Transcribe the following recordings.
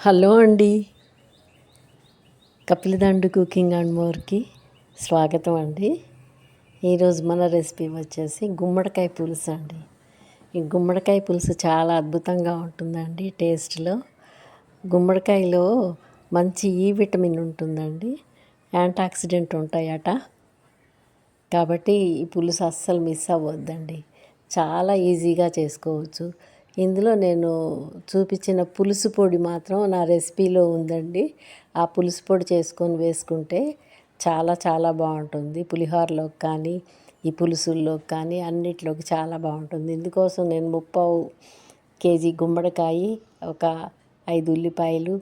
Hello అండి. కపిలదండు cooking and మోర్కి స్వాగతం అండి. ఈరోజు మన రెసిపీ వచ్చేసి గుమ్మడికాయ పులుసు అండి. ఈ గుమ్మడికాయ పులుసు చాలా అద్భుతంగా ఉంటుందండి టేస్ట్లో. గుమ్మడికాయలో మంచి e ఈ విటమిన్ ఉంటుందండి. యాంటాక్సిడెంట్ ఉంటాయట. కాబట్టి ఈ పులుసు అస్సలు మిస్ అవ్వద్దండి. చాలా ఈజీగా చేసుకోవచ్చు. ఇందులో నేను చూపించిన పులుసు పొడి మాత్రం నా రెసిపీలో ఉందండి. ఆ పులుసు పొడి చేసుకొని వేసుకుంటే చాలా చాలా బాగుంటుంది. పులిహోరలోకి కానీ ఈ పులుసుల్లోకి కానీ అన్నిట్లోకి చాలా బాగుంటుంది. ఇందుకోసం నేను ముప్పావు కేజీ గుమ్మడికాయ ఒక ఐదు ఉల్లిపాయలు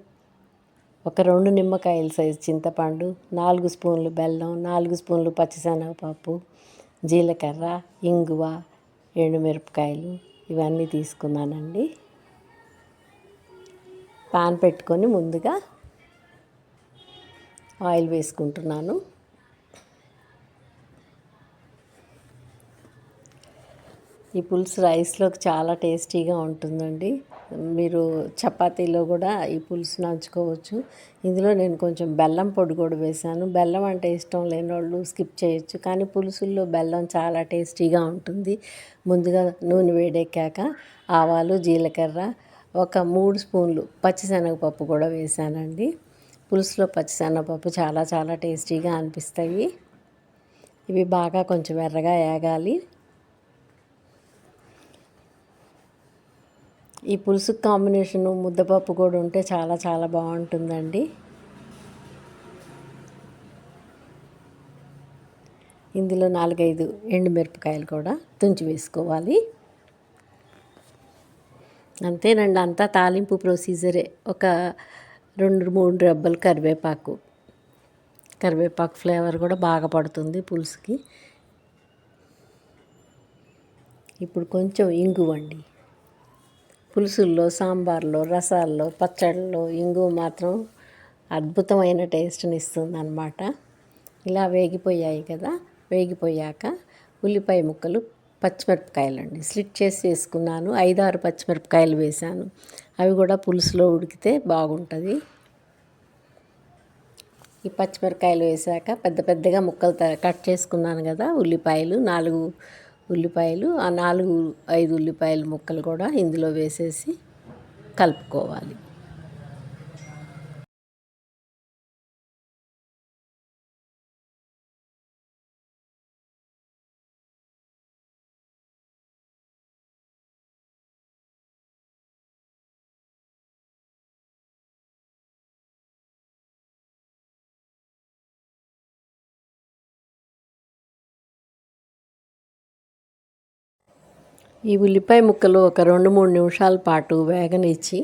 ఒక రెండు నిమ్మకాయల సైజు చింతపండు నాలుగు స్పూన్లు బెల్లం నాలుగు స్పూన్లు పచ్చిశనగపప్పు జీలకర్ర ఇంగువ ఎండుమిరపకాయలు ఇవన్నీ తీసుకున్నానండి. పాన్ పెట్టుకొని ముందుగా ఆయిల్ వేసుకుంటున్నాను. ఈ పులుసు రైస్లోకి చాలా టేస్టీగా ఉంటుందండి. మీరు చపాతీలో కూడా ఈ పులుసు నంచుకోవచ్చు. ఇందులో నేను కొంచెం బెల్లం పొడి కూడా వేశాను. బెల్లం అంటే ఇష్టం లేని వాళ్ళు స్కిప్ చేయొచ్చు. కానీ పులుసుల్లో బెల్లం చాలా టేస్టీగా ఉంటుంది. ముందుగా నూనె వేడెక్కాక ఆవాలు జీలకర్ర ఒక మూడు స్పూన్లు పచ్చిశనగపప్పు కూడా వేసానండి పులుసులో పచ్చిశనగపప్పు చాలా చాలా టేస్టీగా అనిపిస్తాయి. ఇవి బాగా కొంచెం ఎర్రగా ఏగాలి. ఈ పులుసు కాంబినేషను ముద్దపప్పు కూడా ఉంటే చాలా చాలా బాగుంటుందండి. ఇందులో నాలుగైదు ఎండుమిరపకాయలు కూడా తుంచి వేసుకోవాలి. అంతేనండి అంతా తాలింపు ప్రొసీజరే. ఒక రెండు మూడు రెబ్బలు కరివేపాకు. కరివేపాకు ఫ్లేవర్ కూడా బాగా పడుతుంది పులుసుకి. ఇప్పుడు కొంచెం ఇంగువండి. పులుసుల్లో సాంబార్లో రసాల్లో పచ్చళ్ళలో ఇంగు మాత్రం అద్భుతమైన టేస్ట్ని ఇస్తుంది అనమాట ఇలా వేగిపోయాయి కదా వేగిపోయాక ఉల్లిపాయ ముక్కలు పచ్చిమిరపకాయలు అండి స్లిట్ చేసి వేసుకున్నాను ఐదారు పచ్చిమిరపకాయలు వేశాను అవి కూడా పులుసులో ఉడికితే బాగుంటుంది. ఈ పచ్చిమిరపకాయలు వేసాక పెద్ద పెద్దగా ముక్కలు కట్ చేసుకున్నాను కదా ఉల్లిపాయలు నాలుగు ఉల్లిపాయలు ఆ నాలుగు ఐదు ఉల్లిపాయల ముక్కలు కూడా ఇందులో వేసేసి కలుపుకోవాలి. ఈ ఉల్లిపాయ ముక్కలు ఒక రెండు మూడు నిమిషాల పాటు వేగనిచ్చి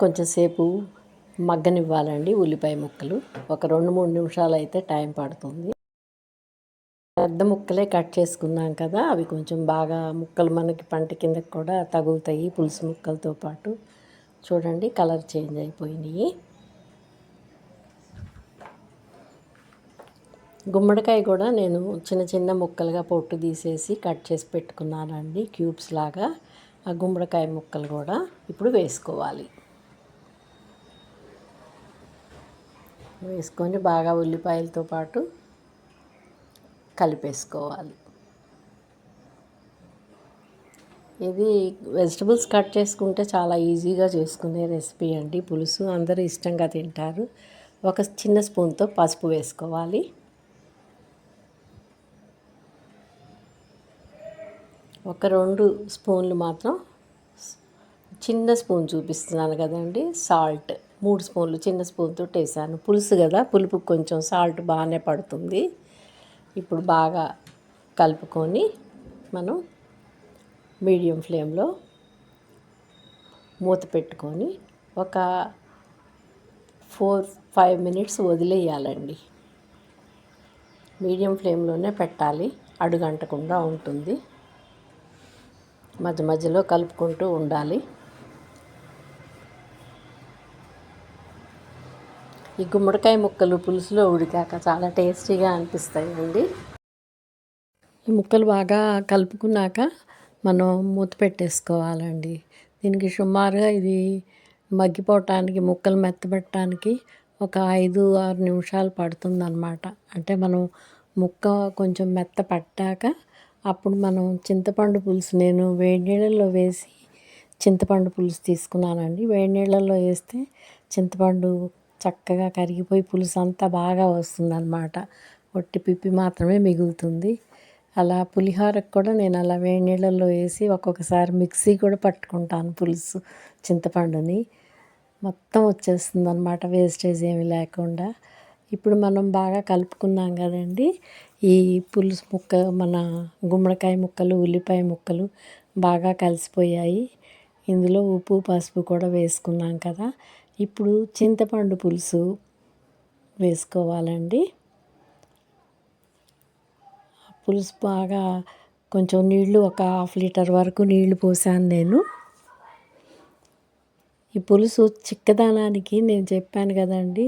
కొంచెంసేపు మగ్గనివ్వాలండి ఉల్లిపాయ ముక్కలు. ఒక రెండు మూడు నిమిషాలు అయితే టైం పడుతుంది. పెద్ద ముక్కలే కట్ చేసుకున్నాం కదా అవి కొంచెం బాగా ముక్కలు మనకి పంట కిందకి కూడా తగులుతాయి పులుసు ముక్కలతో పాటు. చూడండి కలర్ చేంజ్ అయిపోయినాయి. గుమ్మడికాయ కూడా నేను చిన్న చిన్న ముక్కలుగా పొట్టు తీసేసి కట్ చేసి పెట్టుకున్నానండి. క్యూబ్స్ లాగా ఆ గుమ్మడికాయ ముక్కలు కూడా ఇప్పుడు వేసుకోవాలి. వేసుకొని బాగా ఉల్లిపాయలతో పాటు కలిపేసుకోవాలి. ఇది వెజిటబుల్స్ కట్ చేసుకుంటే చాలా ఈజీగా చేసుకునే రెసిపీ అండి. పులుసు అందరూ ఇష్టంగా తింటారు. ఒక చిన్న స్పూన్తో పసుపు వేసుకోవాలి. ఒక రెండు స్పూన్లు మాత్రం చిన్న స్పూన్ చూపిస్తున్నాను కదండి సాల్ట్. మూడు స్పూన్లు చిన్న స్పూన్తో వేసాను. పులుసు కదా పులుపు కొంచెం సాల్ట్ బాగానే పడుతుంది. ఇప్పుడు బాగా కలుపుకొని మనం మీడియం ఫ్లేమ్లో మూత పెట్టుకొని ఒక ఫోర్ ఫైవ్ మినిట్స్ వదిలేయాలండి. మీడియం ఫ్లేమ్లోనే పెట్టాలి అడుగంటకుండా ఉంటుంది. మధ్య మధ్యలో కలుపుకుంటూ ఉండాలి. ఈ గుమ్మడికాయ ముక్కలు పులుసులో ఉడికాక చాలా టేస్టీగా అనిపిస్తాయండి. ఈ ముక్కలు బాగా కలుపుకున్నాక మనం మూత పెట్టేసుకోవాలండి. దీనికి సుమారుగా ఇది మగ్గిపోవటానికి ముక్కలు మెత్తబెట్టడానికి ఒక ఐదు ఆరు నిమిషాలు పడుతుందన్నమాట. అంటే మనం ముక్క కొంచెం మెత్త పట్టాక అప్పుడు మనం చింతపండు పులుసు నేను వేడి నీళ్ళల్లో వేసి చింతపండు పులుసు తీసుకున్నానండి. వేడి నీళ్ళల్లో వేస్తే చింతపండు చక్కగా కరిగిపోయి పులుసు అంతా బాగా వస్తుంది అనమాట ఒట్టి పిప్పి మాత్రమే మిగులుతుంది. అలా పులిహోరకు కూడా నేను అలా వేడి నీళ్ళల్లో వేసి ఒక్కొక్కసారి మిక్సీ కూడా పట్టుకుంటాను పులుసు చింతపండుని. మొత్తం వచ్చేస్తుంది అనమాట వేస్టేజ్ ఏమి లేకుండా. ఇప్పుడు మనం బాగా కలుపుకున్నాం కదండి ఈ పులుసు ముక్క మన గుమ్మడికాయ ముక్కలు ఉల్లిపాయ ముక్కలు బాగా కలిసిపోయాయి. ఇందులో ఉప్పు పసుపు కూడా వేసుకున్నాం కదా. ఇప్పుడు చింతపండు పులుసు వేసుకోవాలండి. పులుసు బాగా కొంచెం నీళ్ళు ఒక హాఫ్ లీటర్ వరకు నీళ్ళు పోసాను నేను. ఈ పులుసు చిక్కదనానికి నేను చెప్పాను కదండి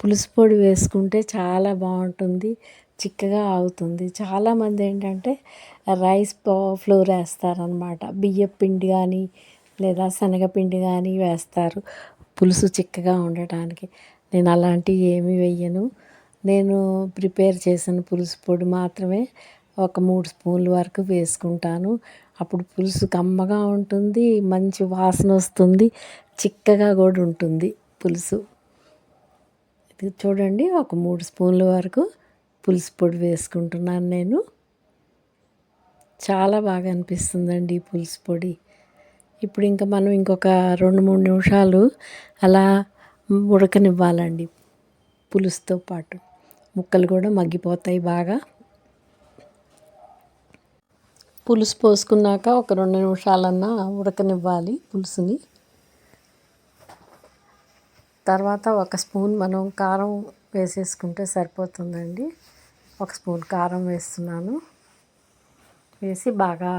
పులుసు పొడి వేసుకుంటే చాలా బాగుంటుంది. చిక్కగా అవుతుంది చాలామంది ఏంటంటే రైస్ ఫ్లోర్ వేస్తారనమాట బియ్యం పిండి కానీ లేదా శనగపిండి కానీ వేస్తారు పులుసు చిక్కగా ఉండటానికి. నేను అలాంటివి ఏమీ వెయ్యను. నేను ప్రిపేర్ చేసిన పులుసు పొడి మాత్రమే ఒక మూడు స్పూన్ల వరకు వేసుకుంటాను. అప్పుడు పులుసు కమ్మగా ఉంటుంది మంచి వాసన వస్తుంది చిక్కగా కూడా ఉంటుంది పులుసు. ఇది చూడండి ఒక మూడు స్పూన్ల వరకు పులుసు పొడి వేసుకుంటున్నాను నేను. చాలా బాగా అనిపిస్తుందండి ఈ పులుసు పొడి. ఇప్పుడు ఇంకా మనం ఇంకొక రెండు మూడు నిమిషాలు అలా ఉడకనివ్వాలండి పులుసుతో పాటు. ముక్కలు కూడా మగ్గిపోతాయి బాగా. పులుసు పోసుకున్నాక ఒక రెండు నిమిషాలన్నా ఉడకనివ్వాలి పులుసుని. తర్వాత ఒక స్పూన్ మనం కారం వేసేసుకుంటే సరిపోతుందండి. ఒక స్పూన్ కారం వేస్తున్నాను. వేసి బాగా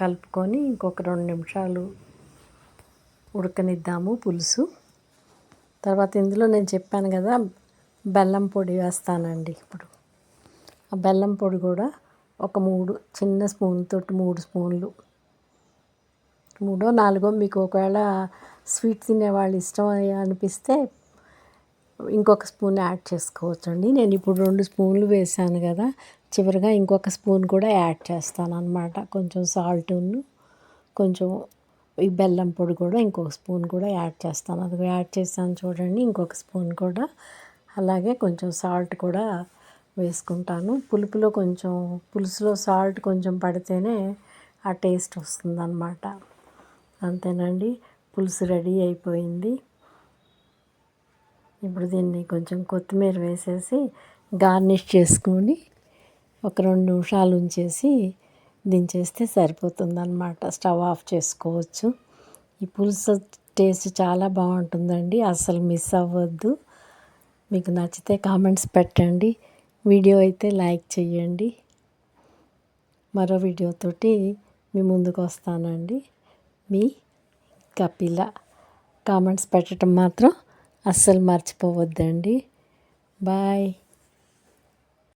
కలుపుకొని ఇంకొక రెండు నిమిషాలు ఉడకనిద్దాము పులుసు. తర్వాత ఇందులో నేను చెప్పాను కదా బెల్లం పొడి వేస్తానండి ఇప్పుడు. ఆ బెల్లం పొడి కూడా ఒక మూడు చిన్న స్పూన్ తోటి మూడు స్పూన్లు. మూడో నాలుగో మీకు ఒకవేళ స్వీట్ తినేవాళ్ళు ఇష్టం అనిపిస్తే ఇంకొక స్పూన్ యాడ్ చేసుకోవచ్చండి. నేను ఇప్పుడు రెండు స్పూన్లు వేసాను కదా చివరిగా ఇంకొక స్పూన్ కూడా యాడ్ చేస్తాను అనమాట కొంచెం సాల్ట్ను కొంచెం ఈ బెల్లం పొడి కూడా ఇంకొక స్పూన్ కూడా యాడ్ చేస్తాను. అది యాడ్ చేస్తాను చూడండి ఇంకొక స్పూన్ కూడా. అలాగే కొంచెం సాల్ట్ కూడా వేసుకుంటాను. పులుపులో కొంచెం పులుసులో సాల్ట్ కొంచెం పడితేనే ఆ టేస్ట్ వస్తుందన్నమాట. అంతేనండి పులుసు రెడీ అయిపోయింది. ఇప్పుడు దీన్ని కొంచెం కొత్తిమీర వేసేసి గార్నిష్ చేసుకొని ఒక రెండు నిమిషాలు ఉంచేసి దించేస్తే సరిపోతుందన్నమాట. స్టవ్ ఆఫ్ చేసుకోవచ్చు. ఈ పులుసు టేస్ట్ చాలా బాగుంటుందండి. అసలు మిస్ అవ్వద్దు. మీకు నచ్చితే కామెంట్స్ పెట్టండి. వీడియో అయితే లైక్ చేయండి. మరో వీడియోతోటి మీ ముందుకు వస్తానండి. మీ కపిల. కామెంట్స్ పెట్టడం మాత్రం అస్సలు మర్చిపోవద్దండి. బాయ్.